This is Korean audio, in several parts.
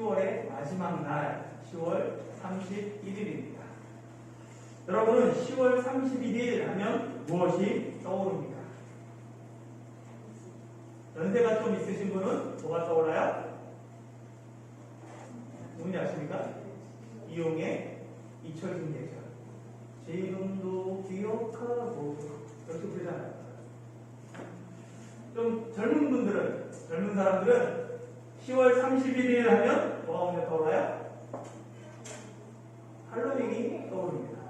10월의 마지막 날 10월 31일입니다. 여러분은 10월 31일 하면 무엇이 떠오릅니까? 연세가 좀 있으신 분은 뭐가 떠올라요? 누군지 아십니까? 이용의 잊혀진 계절. 지금도 기억하고 이렇게 부르잖아요. 좀 젊은 분들은 젊은 사람들은 10월 31일 하면 뭐가 먼저 떠올라요? 할로윈이 떠오릅니다.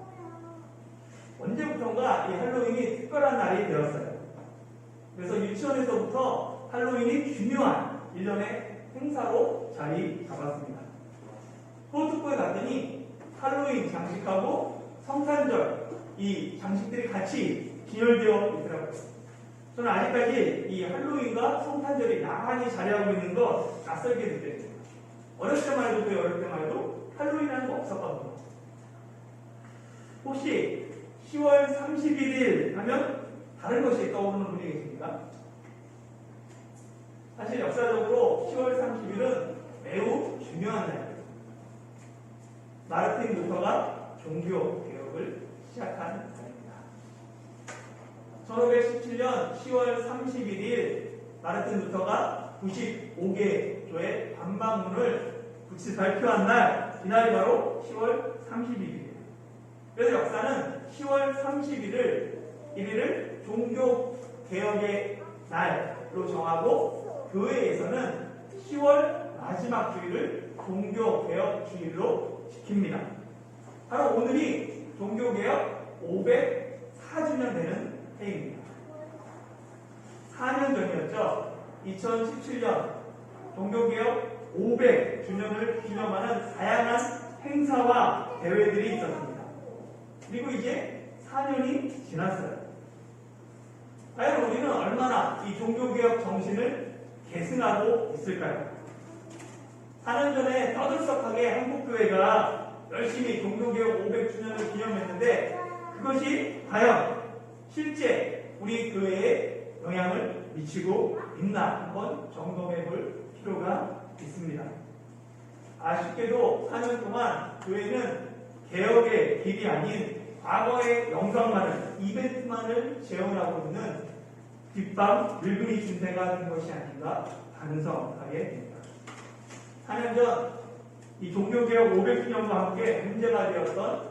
언제부턴가 이 할로윈이 특별한 날이 되었어요. 그래서 유치원에서부터 할로윈이 중요한 일련의 행사로 자리 잡았습니다. 프로토코에 갔더니 할로윈 장식하고 성탄절 이 장식들이 같이 기열되어 있더라고요. 저는 아직까지 이 할로윈과 성탄절이 나란히 자리하고 있는 거 낯설게 느껴집니다. 어렸을 때만 해도 그 어렸을 때만 해도 할로윈이라는 거 없었거든요. 혹시 10월 31일 하면 다른 것이 떠오르는 분이 계십니까? 사실 역사적으로 10월 30일은 매우 중요한 날입니다. 마르틴 루터가 종교 개혁을 시작한 날입니다. 1517년 10월 31일 마르틴 루터가 95개 교회 반박문을 굳이 발표한 날, 이날이 바로 10월 30일이에요. 그래서 역사는 10월 31일, 1일을 종교 개혁의 날로 정하고 교회에서는 10월 마지막 주일을 종교 개혁 주일로 지킵니다. 바로 오늘이 종교 개혁 504주년 되는 해입니다. 4년 전이었죠. 2017년 종교개혁 500주년을 기념하는 다양한 행사와 대회들이 있었습니다. 그리고 이제 4년이 지났어요. 과연 우리는 얼마나 이 종교개혁 정신을 계승하고 있을까요? 4년 전에 떠들썩하게 한국교회가 열심히 종교개혁 500주년을 기념했는데 그것이 과연 실제 우리 교회에 영향을 미치고 있나 한번 점검해 볼 필요가 있습니다. 아쉽게도 4년 동안 교회는 개혁의 길이 아닌 과거의 영광만을, 이벤트만을 재현하고 있는 뒷밤 늙은이 준세가 된 것이 아닌가 반성하게 됩니다. 4년 전 이 종교개혁 500주년과 함께 문제가 되었던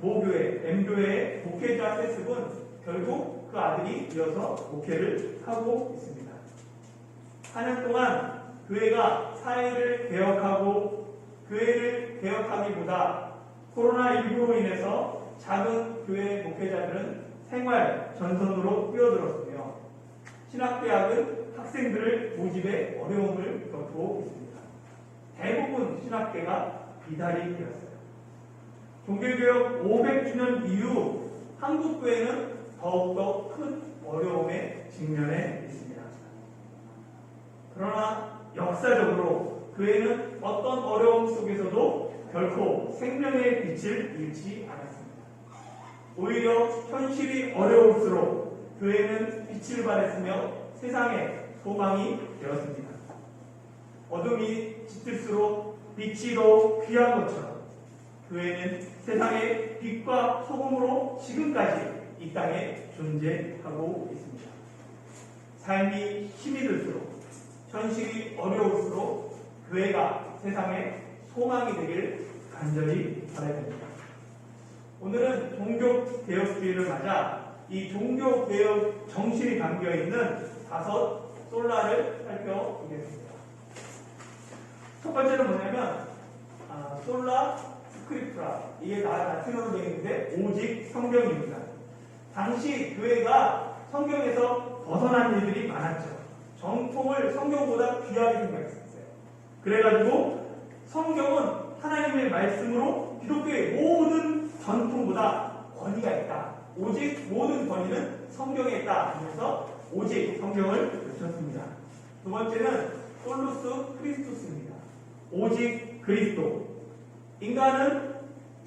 모교회, M교회의 목회자 세습은 결국 그 아들이 이어서 목회를 하고 있습니다. 4년 동안 교회가 사회를 개혁하고 교회를 개혁하기보다 코로나19로 인해서 작은 교회 목회자들은 생활 전선으로 뛰어들었으며 신학대학은 학생들을 모집에 어려움을 겪고 있습니다. 대부분 신학계가 비달이 되었어요. 종교개혁 500주년 이후 한국교회는 더욱더 큰 어려움에 직면해 있습니다. 그러나 역사적으로 교회는 어떤 어려움 속에서도 결코 생명의 빛을 잃지 않았습니다. 오히려 현실이 어려울수록 교회는 빛을 발했으며 세상에 소망이 되었습니다. 어둠이 짙을수록 빛이 더욱 귀한 것처럼 교회는 세상의 빛과 소금으로 지금까지 이 땅에 존재하고 있습니다. 삶이 힘이 들수록 현실이 어려울수록 교회가 세상의 소망이 되길 간절히 바라봅니다. 오늘은 종교개혁주의를 맞아 이 종교개혁 정신이 담겨 있는 다섯 솔라를 살펴보겠습니다. 첫 번째는 뭐냐면 아, 솔라 스크립트라 이게 다 라틴어로 되어 있는데 오직 성경입니다. 당시 교회가 성경에서 벗어난 일들이 많았죠. 정통을 성경보다 귀하게 생각했었어요. 그래가지고 성경은 하나님의 말씀으로 기독교의 모든 전통보다 권위가 있다. 오직 모든 권위는 성경에 있다 하면서 오직 성경을 외쳤습니다. 두 번째는 솔루스 크리스투스입니다. 오직 그리스도. 인간은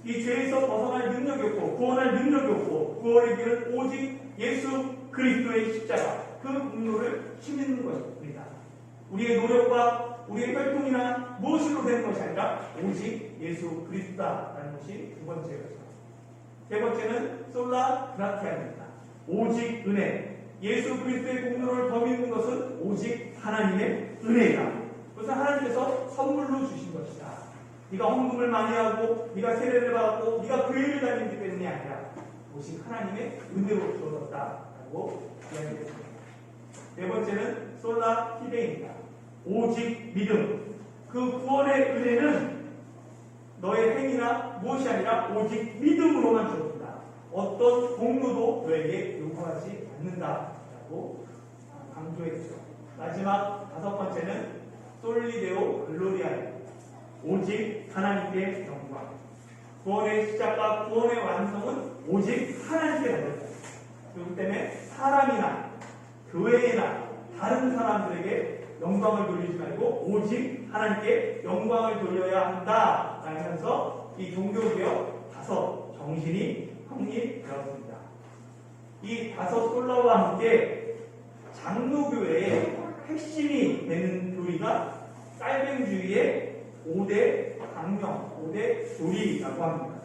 이 죄에서 벗어날 능력이 없고 구원할 능력이 없고 구원의 길은 오직 예수 그리스도의 십자가 그 공로를 힘입는 것입니다. 우리의 노력과 우리의 혈통이나 무엇으로 되는 것이 아니라 오직 예수 그리스도다라는 것이 두 번째 것이죠. 세 번째는 솔라 그라티아입니다. 오직 은혜. 예수 그리스도의 공로를 더 믿는 것은 오직 하나님의 은혜이다. 그것은 하나님께서 선물로 주신 것이다. 네가 헌금을 많이 하고 네가 세례를 받고 네가 교회를 다니기 때문이 아니라 오직 하나님의 은혜로 주어졌다라고 이야기했습니다. 네 번째는 솔라 히데입니다. 오직 믿음. 그 구원의 은혜는 너의 행위나 무엇이 아니라 오직 믿음으로만 주어진다. 어떤 공로도 너에게 요구하지 않는다라고 강조했죠. 마지막 다섯 번째는 솔리데오 글로리아입니다. 오직 하나님께 영광. 구원의 시작과 구원의 완성은 오직 하나님께 달렸다. 그렇기 때문에 사람이나 교회나 다른 사람들에게 영광을 돌리지 말고 오직 하나님께 영광을 돌려야 한다. 라면서 이 종교개혁 다섯 정신이 확립되었습니다. 이 다섯 솔라와 함께 장로교회의 핵심이 되는 교리가 깔뱅주의의 5대 강령, 5대 교리라고 합니다.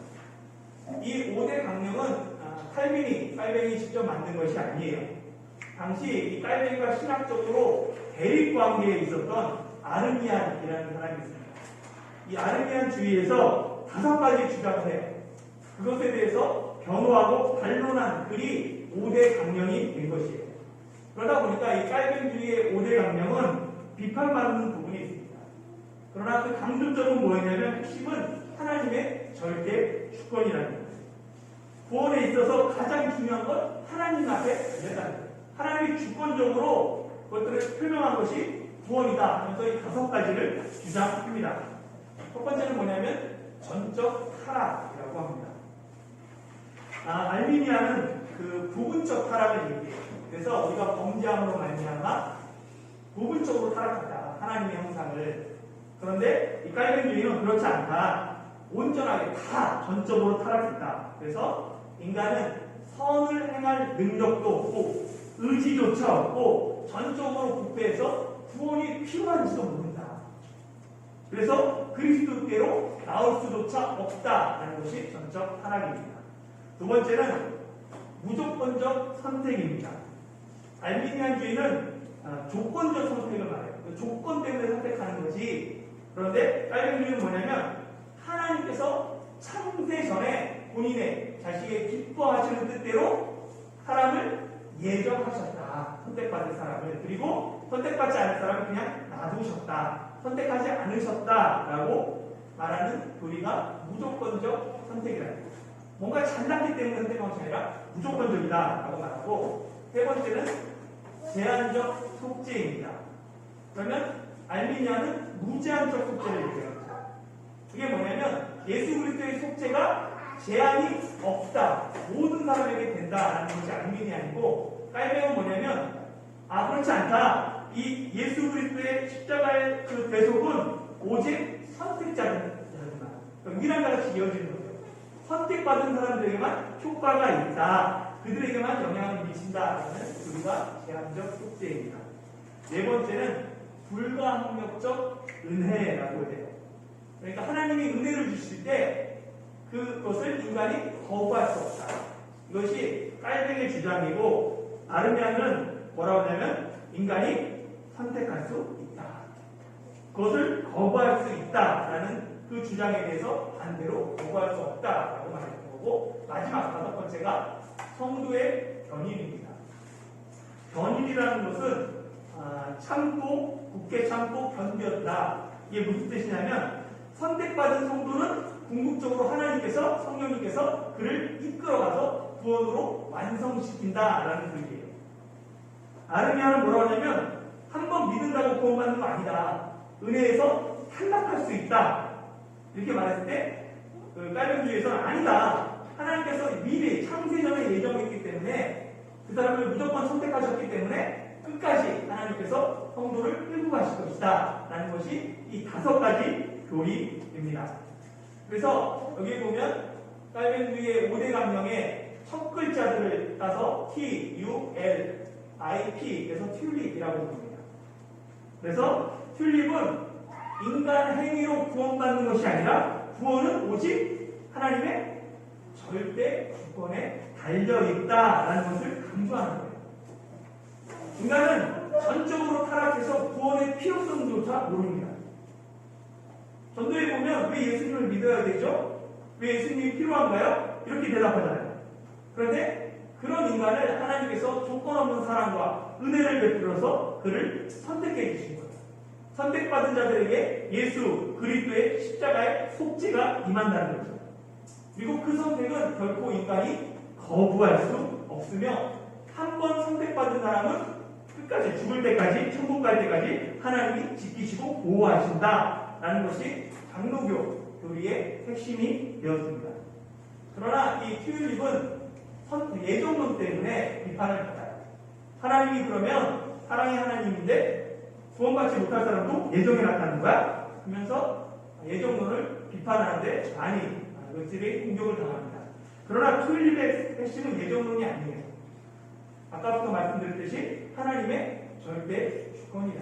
이 5대 강령은 아, 칼빈이, 깔뱅이 직접 만든 것이 아니에요. 당시 이 깔뱅이가 신학적으로 대립 관계에 있었던 아르미안이라는 사람이 있습니다. 이 아르미안 주의에서 다섯 가지 주장을 해요. 그것에 대해서 변호하고 반론한 글이 5대 강령이 된 것이에요. 그러다 보니까 이 깔뱅주의의 5대 강령은 비판받는. 그러나 그 강조점은 뭐였냐면 핵심은 하나님의 절대 주권이라는 거예요. 구원에 있어서 가장 중요한 건 하나님 앞에 달렸다는 거예요. 하나님이 주권적으로 그것들을 표명한 것이 구원이다 하면서 이 다섯 가지를 주장합니다. 첫 번째는 뭐냐면 전적 타락이라고 합니다. 아, 알미니아는 그 부분적 타락을 얘기해요. 그래서 우리가 범죄함으로 말미암아 부분적으로 타락한다. 하나님의 형상을. 그런데 이 깔뱅주의는 그렇지 않다. 온전하게 다 전적으로 타락했다. 그래서 인간은 선을 행할 능력도 없고 의지조차 없고 전적으로 부패해서 구원이 필요한지도 모른다. 그래서 그리스도께로 나올 수조차 없다라는 것이 전적 타락입니다. 두 번째는 무조건적 선택입니다. 알미니안주의는 아, 조건적 선택을 말해요. 그 조건 때문에 선택하는 거지. 그런데 깔뱅주의는 뭐냐면 하나님께서 창세 전에 본인의 자식의 기뻐하시는 뜻대로 사람을 예정하셨다. 선택받은 사람을. 그리고 선택받지 않은 사람을 그냥 놔두셨다. 선택하지 않으셨다라고 말하는 교리가 무조건적 선택이라는 거예요. 뭔가 잘났기 때문에 선택한 것이 아니라 무조건적이다라고 말하고 세 번째는 제한적 속죄입니다. 그러면 알미니아는 무제한적 속죄를 얘기해요. 그게 뭐냐면 예수 그리스도의 속죄가 제한이 없다. 모든 사람에게 된다라는 것이 알미니아니고 깔뱅은 뭐냐면 아 그렇지 않다. 이 예수 그리스도의 십자가의 그 대속은 오직 선택자들만 미란과 같이 이어지는 거예요. 선택받은 사람들에게만 효과가 있다. 그들에게만 영향을 미친다라는 우리가 제한적 속죄입니다. 네 번째는 불가항력적 은혜라고 해요. 그러니까 하나님이 은혜를 주실 때 그것을 인간이 거부할 수 없다. 이것이 깔뱅의 주장이고 아르미안은 뭐라고 하냐면 인간이 선택할 수 있다. 그것을 거부할 수 있다라는 그 주장에 대해서 반대로 거부할 수 없다라고 말했던 거고 마지막 다섯 번째가 성도의 견인입니다. 견인이라는 것은 아, 참고 굳게 참고 견뎠다. 이게 무슨 뜻이냐면 선택받은 성도는 궁극적으로 하나님께서 성령님께서 그를 이끌어가서 구원으로 완성시킨다라는 뜻이에요. 아르미아는 뭐라고 하냐면 한 번 믿는다고 구원받는 거 아니다. 은혜에서 탈락할 수 있다. 이렇게 말했을 때, 그 깔병주의에서는 아니다. 하나님께서 미리 창세전에 예정했기 때문에 그 사람을 무조건 선택하셨기 때문에 끝까지 하나님께서 성도를 끌고 가실 것이다. 라는 것이 이 다섯 가지 교리입니다. 그래서 여기 보면 깔뱅주의의 5대 강령의 첫 글자들을 따서 T, U, L, I, P, 그래서 튤립이라고 부릅니다. 그래서 튤립은 행위로 구원받는 것이 아니라 구원은 오직 하나님의 절대 주권에 달려 있다라는 것을 강조하는 거예요. 인간은 전적으로 타락해서 구원의 필요성조차 모릅니다. 전도에 보면 왜 예수님을 믿어야 되죠? 왜 예수님이 필요한가요? 이렇게 대답하잖아요. 그런데 그런 인간을 하나님께서 조건 없는 사랑과 은혜를 베풀어서 그를 선택해 주신 거예요. 선택받은 자들에게 예수 그리스도의 십자가의 속죄가 임한다는 거죠. 그리고 그 선택은 결코 인간이 거부할 수 없으며 한 번 선택받은 사람은 끝까지 죽을 때까지 천국 갈 때까지 하나님이 지키시고 보호하신다라는 것이 장로교 교리의 핵심이 되었습니다. 그러나 이 튜립은 예정론 때문에 비판을 받아요. 하나님이 그러면 사랑의 하나님인데 구원받지 못할 사람도 예정에 나타나는 거야? 하면서 예정론을 비판하는데 많이 것들이 공격을 당합니다. 그러나 튤립의 핵심은 예정론이 아니에요. 아까부터 말씀드렸듯이 하나님의 절대 주권이다.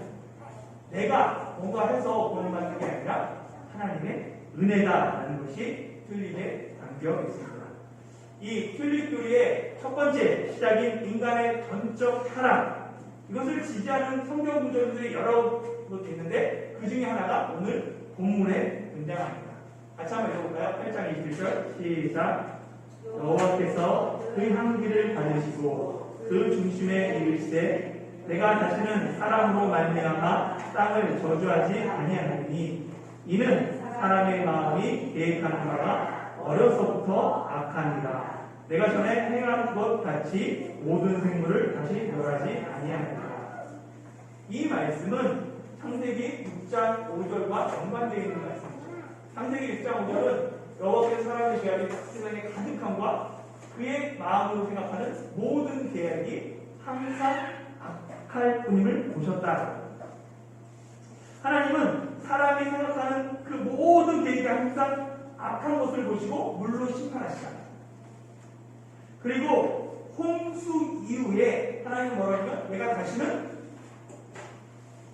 내가 뭔가 해서 구원받는 게 아니라 하나님의 은혜다라는 것이 튤립의 담겨 있습니다. 이 튤립 교리의 첫 번째 시작인 인간의 전적 타락 이것을 지지하는 성경 구절들이 여러 곳 있는데 그 중에 하나가 오늘 본문에 등장합니다. 같이 한번 읽어볼까요? 8장 21절 시작 여호와께서 그 향기를 받으시고 그 중심에 이르시되 내가 다시는 사람으로 말미암아 땅을 저주하지 아니하나니 이는 사람의 마음이 계획하는 바가 어려서부터 악하니라 내가 전에 행한 것 같이 모든 생물을 다시 멸하지 아니하니라 이 말씀은 창세기 6장 5절과 연관되어 있는 말씀입니다. 창세기 6장 5절은 여호와께서 사람의 계약이 세상에 가득함과 그의 마음으로 생각하는 모든 계약이 항상 악할 뿐임을 보셨다. 하나님은 사람이 생각하는 그 모든 계획이 항상 악한 것을 보시고 물로 심판하시다. 그리고 홍수 이후에 하나님 뭐라고 하면 내가 다시는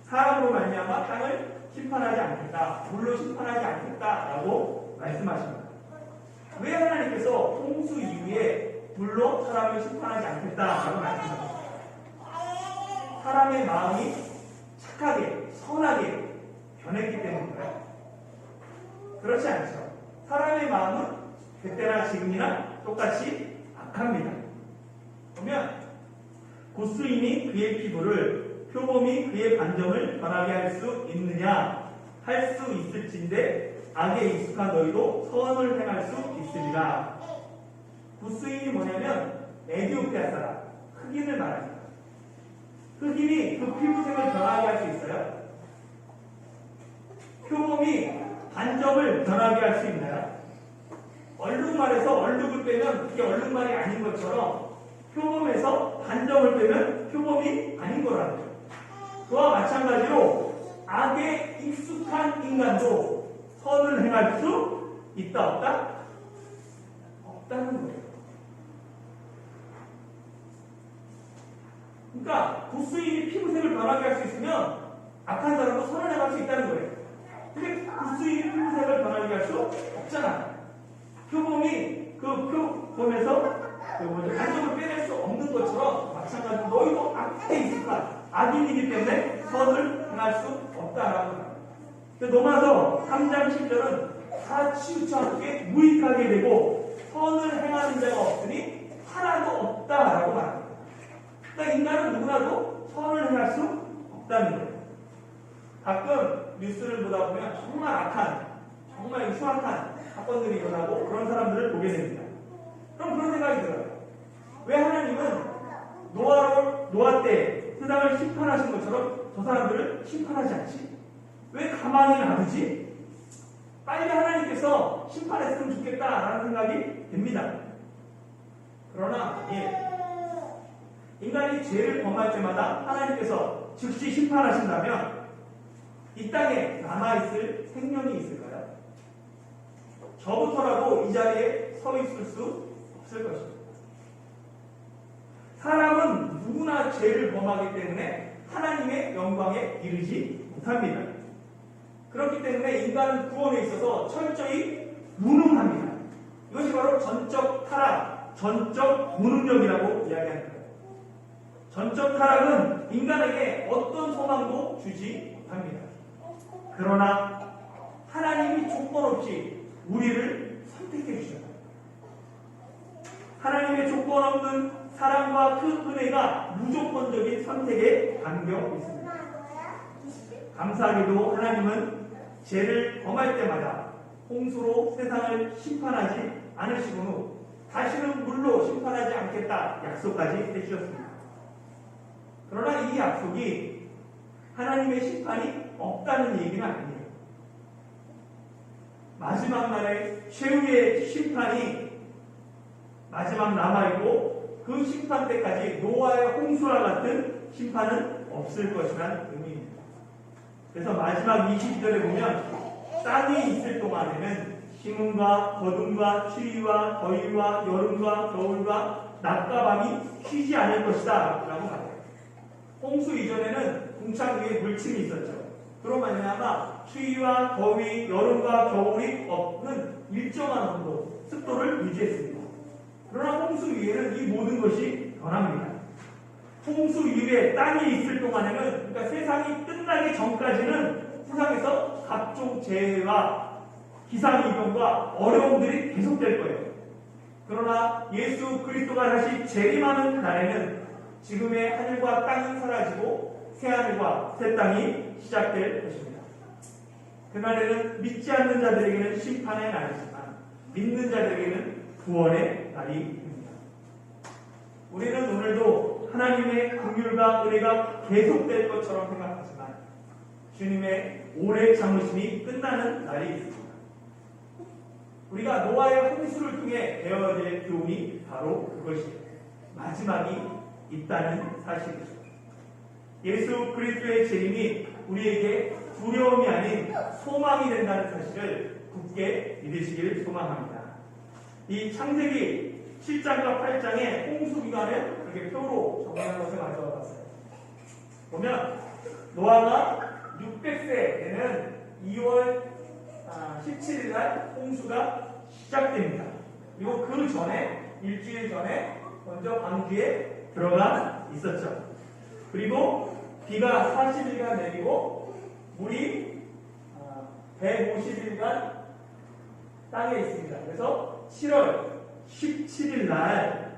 사람으로 말미암아 땅을 심판하지 않겠다. 물로 심판하지 않겠다라고 말씀하십니다. 왜 하나님께서 홍수 이후에 물로 사람을 심판하지 않겠다라고 말씀하십니까? 사람의 마음이 착하게 선하게 변했기 때문인가요? 그렇지 않죠. 사람의 마음은 그때나 지금이나 똑같이 악합니다. 보면 고스인이 그의 피부를 표범이 그의 반점을 변하게 할 수 있느냐 할 수 있을진데 악에 익숙한 너희도 선을 행할 수 있으리라. 구스인이 뭐냐면 에디오피아 사람 흑인을 말합니다. 흑인이 그 피부색을 변하게 할 수 있어요? 표범이 반점을 변하게 할 수 있나요? 얼룩말에서 얼룩을 빼면 그게 얼룩말이 아닌 것처럼 표범에서 반점을 빼면 표범이 아닌 거라는 거죠. 그와 마찬가지로 악에 익숙한 인간도 선을 행할 수 있다 없다? 없다는 거예요. 그러니까 구스인이 피부색을 변하게 할 수 있으면 악한 사람도 선을 행할 수 있다는 거예요. 근데 구스인이 피부색을 변하게 할 수 없잖아. 표범이 그 표범에서 그 뭐죠? 간접을 빼낼 수 없는 것처럼 마찬가지로 너희도 악에 익숙한 악인이기 때문에 선을 행할 수 없다라고. 로마서 3장 10절은 다 치우쳐 함께 무익하게 되고 선을 행하는 자가 없으니 하나도 없다라고 말합니다. 그러니까 인간은 누구나도 선을 행할 수 없다는 거예요. 가끔 뉴스를 보다 보면 정말 악한, 정말 흉악한 사건들이 일어나고 그런 사람들을 보게 됩니다. 그럼 그런 생각이 들어요. 왜 하나님은 노아로, 노아 때 세상을 심판하신 것처럼 저 사람들을 심판하지 않지? 왜 가만히 놔두지? 빨리 하나님께서 심판했으면 좋겠다라는 생각이 듭니다. 그러나, 예. 인간이 죄를 범할 때마다 하나님께서 즉시 심판하신다면 이 땅에 남아있을 생명이 있을까요? 저부터라도 이 자리에 서 있을 수 없을 것입니다. 사람은 누구나 죄를 범하기 때문에 하나님의 영광에 이르지 못합니다. 그렇기 때문에 인간은 구원에 있어서 철저히 무능합니다. 이것이 바로 전적 타락, 전적 무능력이라고 거예요. 전적 타락은 인간에게 어떤 소망도 주지 못합니다. 그러나 하나님이 조건 없이 우리를 선택해 주셨다. 하나님의 조건 없는 사랑과 그 은혜가 무조건적인 선택에 담겨 있습니다. 감사하게도 하나님은 죄를 범할 때마다 홍수로 세상을 심판하지 않으시고 후 다시는 물로 심판하지 않겠다 약속까지 해주셨습니다. 그러나 이 약속이 하나님의 심판이 없다는 얘기는 아니에요. 마지막 날에 최후의 심판이 마지막 남아있고 그 심판 때까지 노아의 홍수와 같은 심판은 없을 것이라는 의미입니다. 그래서 마지막 22절에 보면 땅이 있을 동안에는 심음과 거둠과 추위와 더위와 여름과 겨울과 낮과 밤이 쉬지 않을 것이다 라고 말해요. 홍수 이전에는 궁창 위에 물침이 있었죠. 그로 말미암아 추위와 더위, 여름과 겨울이 없는 일정한 온도, 습도를 유지했습니다. 그러나 홍수 위에는 이 모든 것이 변합니다. 홍수 이후에 땅이 있을 동안에는 그러니까 세상이 끝나기 전까지는 세상에서 각종 재해와 기상이변과 어려움들이 계속될 거예요. 그러나 예수 그리스도가 다시 재림하는 날에는 지금의 하늘과 땅이 사라지고 새 하늘과 새 땅이 시작될 것입니다. 그날에는 믿지 않는 자들에게는 심판의 날이지만 믿는 자들에게는 구원의 날입니다. 우리는 오늘도 하나님의 긍휼과 은혜가 계속될 것처럼 생각하지만 주님의 오래 참으심이 끝나는 날이 있습니다. 우리가 노아의 홍수를 통해 배워야 될 교훈이 바로 그것이에요. 마지막이 있다는 사실이죠. 예수 그리스도의 재림이 우리에게 두려움이 아닌 소망이 된다는 사실을 굳게 믿으시기를 소망합니다. 이 창세기 7장과 8장의 홍수 기간을 그렇게 표로 정리한 것을 가져와 봤어요. 보면 노아가 600세 되는 2월 17일 날 홍수가 시작됩니다. 그리고 그 전에 일주일 전에 먼저 방주에 들어가 있었죠. 그리고 비가 40일간 내리고 물이 150일간 땅에 있습니다. 그래서 7월 17일 날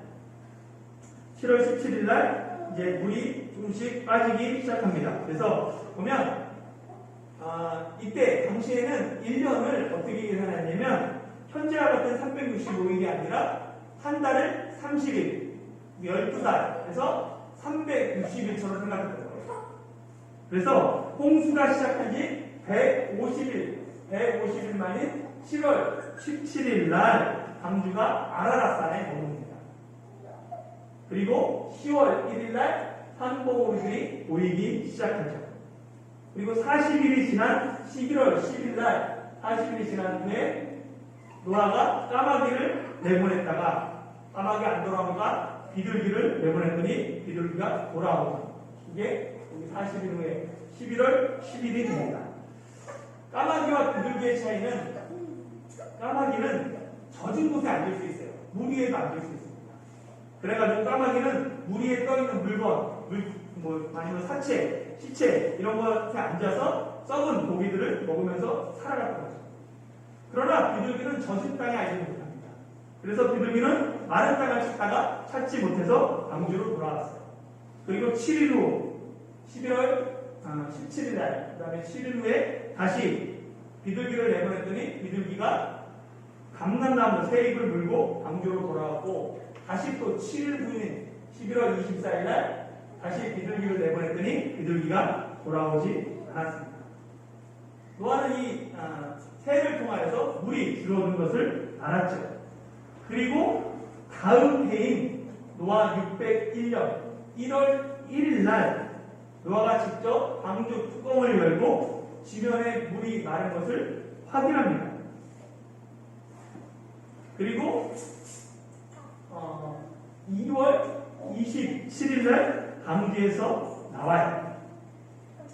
7월 17일 날 이제 물이 조금씩 빠지기 시작합니다. 그래서 보면 아, 이때 당시에는 1년을 어떻게 계산했냐면 현재와 같은 365일이 아니라 한 달을 30일, 12달, 그래서 360일처럼 생각했던 거예요. 그래서 홍수가 시작한 지 150일, 150일 만인 7월 17일 날 광주가 아라라산에 머뭅니다. 그리고 10월 1일 날 산봉우리들이 보이기 시작하죠. 그리고 40일이 지난 11월 10일 날 40일이 지난 후에 노아가 까마귀를 내보냈다가 까마귀 안 돌아오니까 비둘기를 내보냈더니 비둘기가 돌아오고 이게 40일 후에 11월 10일이 됩니다. 까마귀와 비둘기의 차이는 까마귀는 젖은 곳에 앉을 수 있어요. 물 위에도 앉을 수 있습니다. 그래가지고 까마귀는 물 위에 떠 있는 물건, 물, 뭐 아니면 사체, 시체 이런 것에 앉아서 썩은 고기들을 먹으면서 살아갔던 거죠. 그러나 비둘기는 땅에 알지 못합니다. 그래서 비둘기는 마른 땅을 찾다가 찾지 못해서 광주로 돌아왔어요. 그리고 7일 후, 11월 17일 날, 그 다음에 7일 후에 다시 비둘기를 내보냈더니 비둘기가 감난나무 새 잎을 물고 광주로 돌아왔고 다시 또 7일 후인 11월 24일 날 다시 비둘기를 내보냈더니 비둘기가 돌아오지 않았습니다. 노아는 이 아, 새를 통하여서 물이 들어오는 것을 알았죠. 그리고 다음 해인 노아 601년 1월 1일 날 노아가 직접 광주 뚜껑을 열고 지면에 물이 마른 것을 확인합니다. 그리고 어, 2월 27일 날 강주에서 나와요.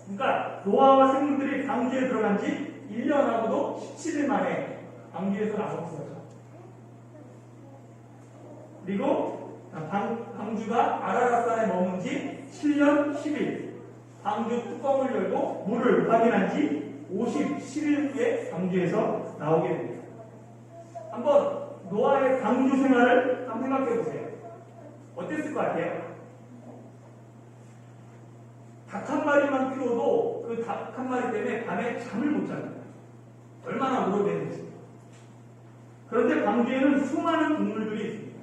그러니까 노아와 생물들이 강주에 들어간 지 1년하고도 17일 만에 나온 거죠. 그리고 방, 방주가 아라라산에 머문 지 7년 10일. 방주 뚜껑을 열고 물을 확인한 지 57일 후에 방주에서 나오게 됩니다. 노아의 방주 생활을 한번 생각해 보세요. 어땠을 것 같아요? 닭 한 마리만 키워도 그 닭 한 마리 때문에 밤에 잠을 못 잡니다. 얼마나 울어대는지. 그런데 방주에는 수많은 동물들이 있습니다.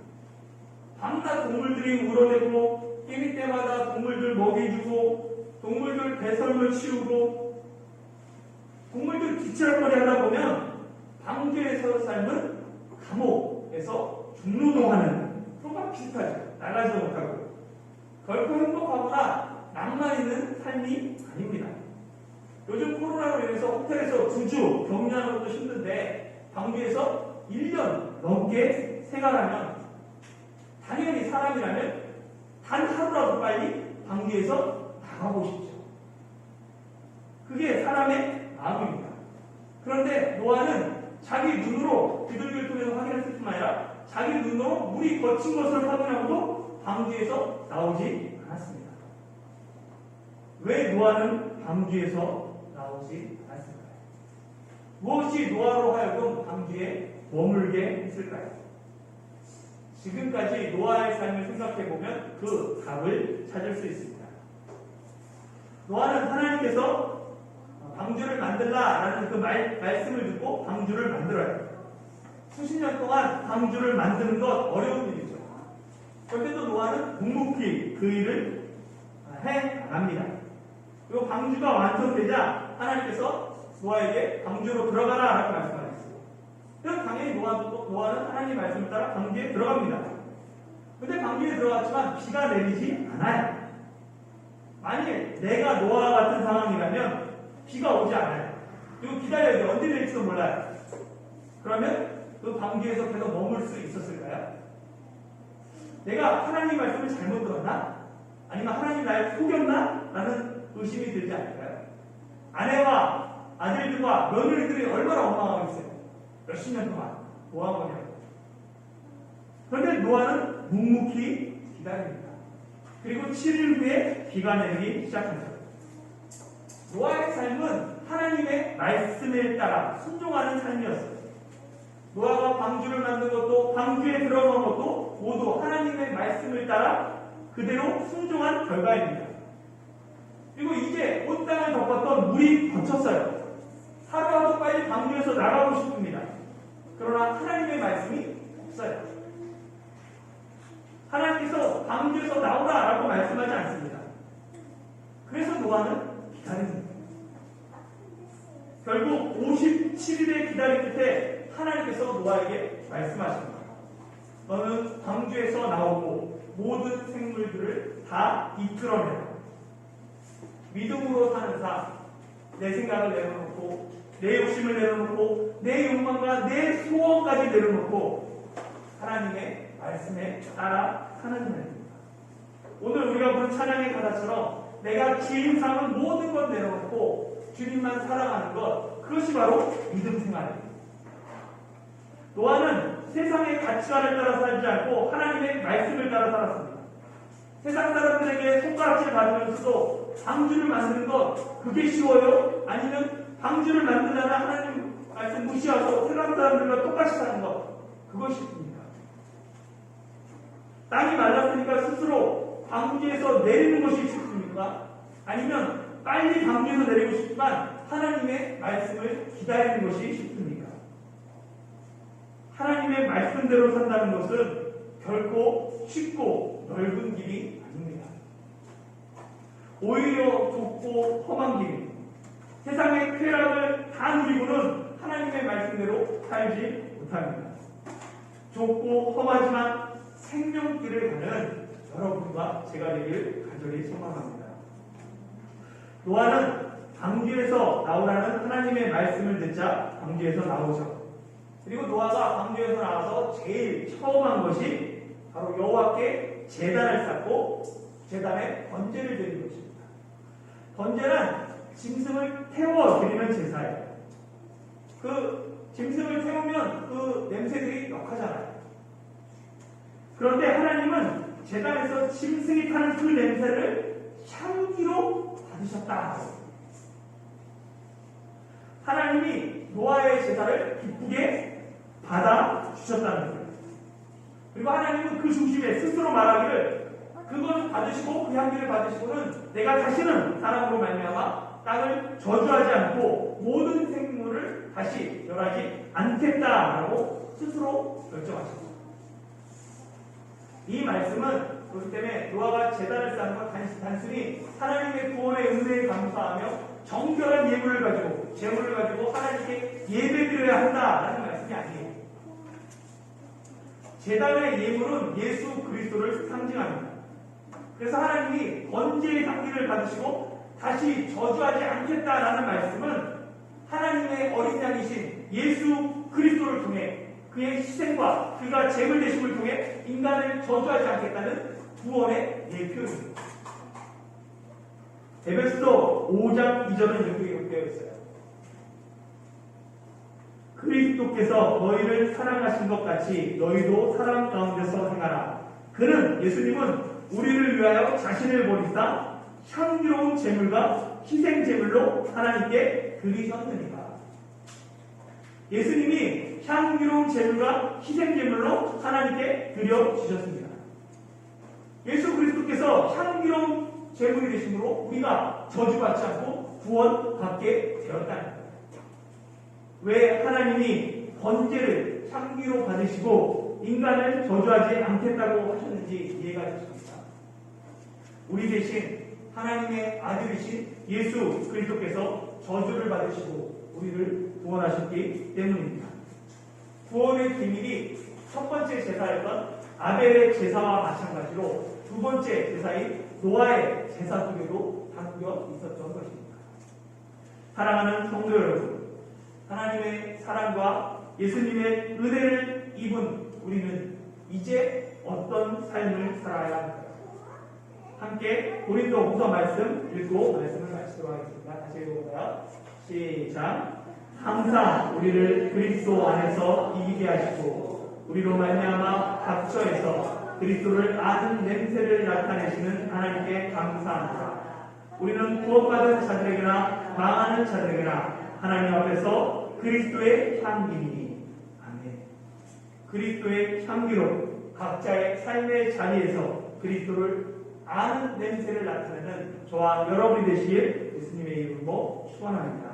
밤낮 동물들이 울어대고 끼니 때마다 동물들 먹이 주고 동물들 배설물 치우고 동물들 뒷치락거리 하다 보면 방주에서 삶은 감옥에서 중노동하는 그것과 비슷하죠. 나가지도 못하고 결코 행복하거나 낭만 있는 삶이 아닙니다. 요즘 코로나로 인해서 호텔에서 두 주 격리하는 것도 힘든데 방주에서 1년 넘게 생활하면 당연히 사람이라면 단 하루라도 빨리 방주에서 나가고 싶죠. 그게 사람의 마음입니다. 그런데 노아는 자기 눈으로 비둘기를 통해서 확인했을 뿐만 아니라 자기 눈으로 물이 거친 것을 확인하고도 방주에서 나오지 않았습니다. 왜 노아는 방주에서 나오지 않았을까요? 무엇이 노아로 하여금 방주에 머물게 했을까요? 지금까지 노아의 삶을 생각해 보면 그 답을 찾을 수 있습니다. 노아는 하나님께서 방주를 만들라라는 그 말, 말씀을 듣고 방주를 만들어요. 수십 년 동안 방주를 만드는 것 어려운 일이죠. 그런데도 노아는 묵묵히 그 일을 해 나갑니다. 그리고 방주가 완성되자 하나님께서 노아에게 방주로 들어가라 라고 말씀하셨어요. 그럼 당연히 노아도, 노아는 하나님 말씀을 따라 방주에 들어갑니다. 근데 방주에 들어갔지만 비가 내리지 않아요. 만일 내가 노아와 같은 상황이라면 비가 오지 않아요. 그리고 기다려야 돼. 언제 내릴지도 몰라요. 그러면 그 방주에서 계속 머물 수 있었을까요? 내가 하나님 말씀을 잘못 들었나? 아니면 하나님 나를 속였나? 라는 의심이 들지 않을까요? 아내와 아들들과 며느리들이 얼마나 원망하겠어요? 몇십 년 동안 뭐한 거냐고. 그런데 노아는 묵묵히 기다립니다. 그리고 7일 후에 비가 내리기 시작합니다. 노아의 삶은 하나님의 말씀에 따라 순종하는 삶이었어요. 노아가 방주를 만든 것도 방주에 들어간 것도 모두 하나님의 말씀을 따라 그대로 순종한 결과입니다. 그리고 이제 온 땅을 덮었던 물이 거쳤어요. 하루라도 빨리 방주에서 나가고 싶습니다. 그러나 하나님의 말씀이 없어요. 하나님께서 방주에서 나오라라고 말씀하지 않습니다. 그래서 노아는 기다립니다. 결국 57일의 기다림 끝에 하나님께서 노아에게 말씀하십니다. 너는 광주에서 나오고 모든 생물들을 다 이끌어내라. 믿음으로 사는 삶, 내 생각을 내려놓고 내 욕심을 내려놓고 내 욕망과 내 소원까지 내려놓고 하나님의 말씀에 따라 사는 삶입니다. 오늘 우리가 본 찬양의 가사처럼 내가 주님 삼은 모든 것 내려놓고 주님만 사랑하는 것 그것이 바로 믿음 생활입니다. 노아는 세상의 가치관을 따라 살지 않고 하나님의 말씀을 따라 살았습니다. 세상 사람들에게 손가락질 받으면서도 방주를 만드는 것 그게 쉬워요? 아니면 방주를 만들자는 하나님 말씀 무시하고 세상 사람들과 똑같이 사는 것 그것이 쉽습니까? 땅이 말랐으니까 스스로 방주에서 내리는 것이 쉽습니 까? 아니면 빨리 방주에서 내리고 싶지만 하나님의 말씀을 기다리는 것이 쉽습니까? 하나님의 말씀대로 산다는 것은 결코 쉽고 넓은 길이 아닙니다. 오히려 좁고 험한 길, 세상의 쾌락을 다 누리고는 하나님의 말씀대로 살지 못합니다. 좁고 험하지만 생명길을 가는 여러분과 제가 되길 간절히 소망합니다. 노아는 방주에서 나오라는 하나님의 말씀을 듣자 방주에서 나오죠. 그리고 노아가 방주에서 나와서 제일 처음 한 것이 바로 여호와께 제단을 쌓고 제단에 번제를 드리는 것입니다. 번제는 짐승을 태워 드리는 제사예요. 그 짐승을 태우면 그 냄새들이 역하잖아요. 그런데 하나님은 재단에서 짐승이 타는 그 냄새를 향기로 받으셨다. 하나님이 노아의 제사를 기쁘게 받아 주셨다는 거예요. 그리고 하나님은 그 중심에 스스로 말하기를 그걸 받으시고 그 향기를 받으시고는 내가 다시는 사람으로 말미암아 땅을 저주하지 않고 모든 생물을 다시 멸하지 않겠다라고 스스로 결정하셨습니다. 이 말씀은 그렇기 때문에 노아가 제단을 쌓은 건 단- 단순히 하나님의 구원의 은혜에 감사하며 정결한 예물을 가지고 재물을 가지고 하나님께 예배드려야 한다라는 말씀이 아니에요. 제단의 예물은 예수 그리스도를 상징합니다. 그래서 하나님이 번제의 상기를 받으시고 다시 저주하지 않겠다라는 말씀은 하나님의 어린 양이신 예수 그리스도를 통해 그의 희생과 그가 재물 대심을 통해 인간을 저주하지 않겠다는 구원의 예표입니다. 에베소서 5장 2절은 이렇게 되어 있어요. 그리스도께서 너희를 사랑하신 것 같이 너희도 사랑 가운데서 행하라. 그는 예수님은 우리를 위하여 자신을 버리사 향기로운 제물과 희생 제물로 하나님께 드리셨느니라. 예수님이 향기로운 제물과 희생 제물로 하나님께 드려 주셨습니다. 예수 그리스도께서 향기로운 제물이 되심으로 우리가 저주받지 않고 구원받게 거예요. 왜 하나님이 번제를 향기로 받으시고 인간을 저주하지 않겠다고 하셨는지 이해가 되십니까? 우리 대신 하나님의 아들이신 예수 그리스도께서 저주를 받으시고 우리를 구원하셨기 때문입니다. 구원의 비밀이 첫 번째 제사였던 아벨의 제사와 마찬가지로 두 번째 제사인 노아의 제사 속에도 담겨 있었던 것입니다. 사랑하는 성도 여러분, 하나님의 사랑과 예수님의 은혜를 입은 우리는 이제 어떤 삶을 살아야 할까요? 함께 고린도 후서 말씀 읽고 말씀을 마치도록 하겠습니다. 다시 읽어볼까요? 시작. 항상 우리를 그리스도 안에서 이기게 하시고 우리로 말미암아 각처에서 그리스도를 아는 냄새를 나타내시는 하나님께 감사합니다. 우리는 구원받은 자들에게나 망하는 자들에게나 하나님 앞에서 그리스도의 향기니 아멘. 그리스도의 향기로 각자의 삶의 자리에서 그리스도를 아는 냄새를 나타내는 저와 여러분이 되시길 예수님의 이름으로 축원합니다.